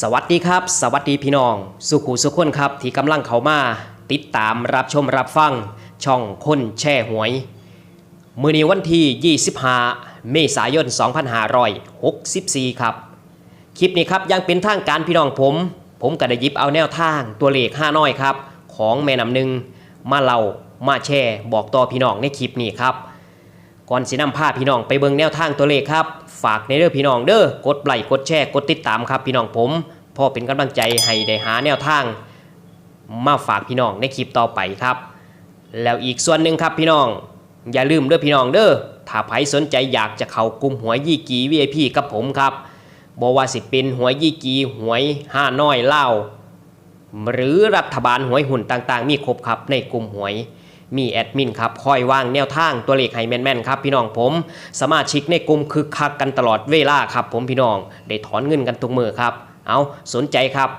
สวัสดีครับ สวัสดีพี่น้อง สุขูสุขคนครับ ที่กำลังเข้ามา ติดตามรับชมรับฟัง ช่องคนแช่หวย มือนี้วันที่ 25 เมษายน 2564 ครับ คลิปนี้ครับยังเป็นทางการพี่น้องผม ผมก็ได้ยิบเอาแนวทางตัวเลข5น้อยครับ ของแม่นำหนึ่งมาเล่ามาแชร์บอกต่อพี่น้องในคลิปนี้ครับ ก่อนสินำพาพี่น้องไปเบิ่งแนวทางตัวเลขครับ ฝากในเด้อพี่น้องเด้อกดไลค์กดแชร์กดติดตามครับพี่น้องผมเพอเป็นกำลังใจให้ได้หาแนวทาง มาฝากพี่น้องในคลิปต่อไปครับ แล้วอีกส่วนหนึ่งครับพี่น้อง อย่าลืมเด้อพี่น้องเด้อถ้าใครสนใจอยากจะเข้ากลุ่มหวยยี่กี VIP กับผมครับบอกว่าสิเป็นหวยยี่กีหวยห้าน้อยเล่าหรือรัฐบาลหวยหุ่นต่างๆ มีครบครับในกลุ่มหวย มีแอดมินครับคอยวางแนวทางตัวเลขให้แม่นๆครับพี่น้องผม สมาชิกในกลุ่มคึกคักกันตลอดเวลาครับผมพี่น้อง ได้ถอนเงินกันทุกมือครับ เอาสนใจครับ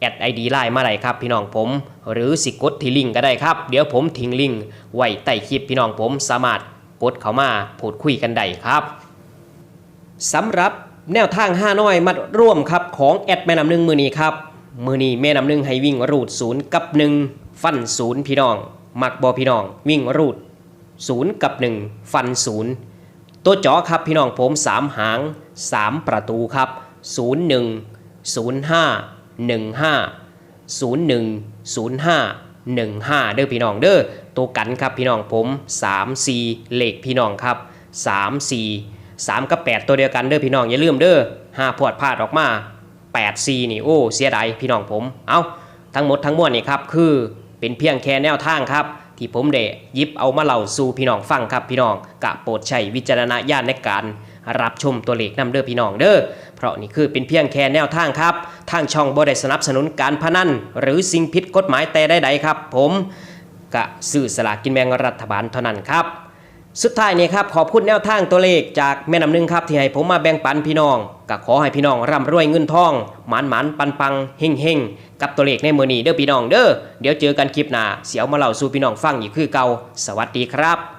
แอดไอดีไลน์มาไหนครับพี่น้องผม หรือสิกดที่ลิงก์ก็ได้ครับ เดี๋ยวผมทิ้งลิงก์ไว้ใต้คลิปพี่น้องผมสามารถกดเข้ามาพูดคุยกันได้ครับสำหรับแนวทาง5น้อยมัดร่วมครับของแอดแม่น้ำหนึ่งมือนี้ครับมือนี้แม่น้ำหนึ่งให้วิ่งรูดศูนย์กับหนึ่งฟันศูนย์พี่น้อง มักบอพี่น้อง วิ่งรูดศูนย์กับหนึ่งฟันศูนย์ตัวจอครับพี่น้องผมสามหางสามประตูครับศูนย์หนึ่งศูนย์ห้าหนึ่งห้าศูนย์หนึ่งศูนย์ห้าหนึ่งห้าเด้อพี่น้องเด้อตัวกันครับพี่น้องผมสามสี่เลขพี่น้องครับสามสี่สามกับแปดตัวเดียวกันเด้อพี่น้องอย่าลืมเด้อห้าพวดพลาดออกมาแปดซีนี่โอ้เสียดายพี่น้องผมเอ้าทั้งหมดทั้งมวลนี่ครับคือ เป็นเพียงแค่แนวทางครับ ที่ผมเดยิบเอามาเล่าสู่พี่น้องฟังครับพี่น้องกะโปรดใช้วิจารณญาณในการรับชมตัวเลขนำเด้อพี่น้องเด้อ เพราะนี่คือเป็นเพียงแค่แนวทางครับ ทางช่องบ่ได้สนับสนุนการพนันหรือสิ่งผิดกฎหมายแต่ใดๆครับ ผมกะสื่อสลากกินแบ่งรัฐบาลเท่านั้นครับ สุดท้ายนี้ครับขอบคุณแนวทางตัวเลขจากแม่น้ำหนึ่งครับที่ให้ผมมาแบ่งปันพี่น้องก็ขอให้พี่น้องร่ำรวยเงินทองหมานหมานปันปังเฮงเฮงกับตัวเลขในมือนี้เด้อพี่น้องเด้อเดี๋ยวเจอกันคลิปหน้าเสียวมาเล่าสู่พี่น้องฟังอีกคือเก่าสวัสดีครับ